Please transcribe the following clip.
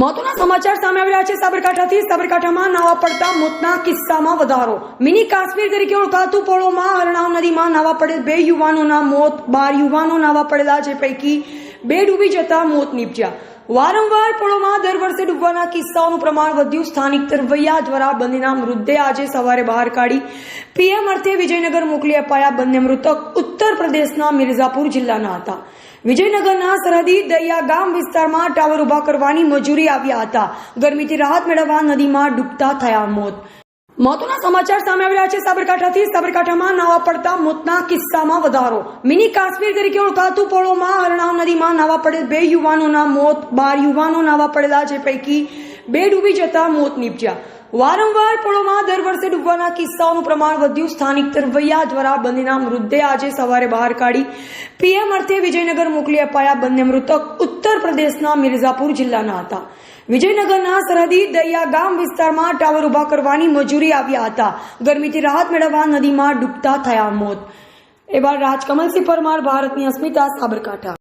મહત્વના સમાચાર સામે આવી રહ્યા છે સાબરકાંઠાથી. સાબરકાંઠામાં નાવા પડતા મોતના કિસ્સામાં વધારો. મિની કાશ્મીર તરીકે ઓળખાતું પોળોમાં હરણાવ નદીમાં નાવા પડેલ બે યુવાનોના મોત. બાર યુવાનો નાવા પડેલા જે પૈકી બે ડૂબી જતા મોત નીપજ્યા. વારંવાર પળોમાં દર વર્ષે ડૂબવાના કિસ્સાઓનું પ્રમાણ વધ્યું. સ્થાનિક તરવૈયા દ્વારા બંનેના મૃતદેહ આજે સવારે બહાર કાઢી પીએમ અર્થે વિજયનગર મોકલી અપાયા બંને મૃતક ઉત્તર પ્રદેશના મિર્ઝાપુર જિલ્લાના હતા. વિજયનગરના સરહદી દરિયા ગામ વિસ્તારમાં ટાવર ઊભા કરવાની મજૂરી આવ્યા હતા. ગરમીથી રાહત મેળવવા નદીમાં ડૂબતા થયા મોત. મહત્વના સમાચાર સામે આવી છે. સાબરકાંઠાથી સાબરકાંઠામાં નાવા પડતા મોતના કિસ્સામાં વધારો. મિની કાશ્મીર તરીકે ઓળખાતું પોળોમાં હરણાવ નદીમાં નાવા પડેલ બે યુવાનોના મોત, બાર યુવાનો નાવા પડેલા જે પૈકી બે ડૂબી જતા મોત નીપજ્યા. વારંવાર પોળોમાં દર વર્ષે ડૂબવાના કિસ્સાઓનું પ્રમાણ વધ્યું. સ્થાનિક તરવૈયા દ્વારા બંનેના મૃતદેહ આજે સવારે બહાર કાઢી પીએમ અર્થે વિજયનગર મોકલી અપાયા. બંને મૃતક પ્રદેશના મિર્ઝાપુર જિલ્લાના હતા. વિજયનગરના સરહદી દરિયા ગામ વિસ્તારમાં ટાવર ઊભા કરવાની મજૂરી આવ્યા હતા. ગરમીથી રાહત મેળવવા નદીમાં ડૂબતા થયા મોત. એ બાદ રાજકમલસિંહ પરમાર, ભારતની અસ્મિતા સાબરકાંઠા.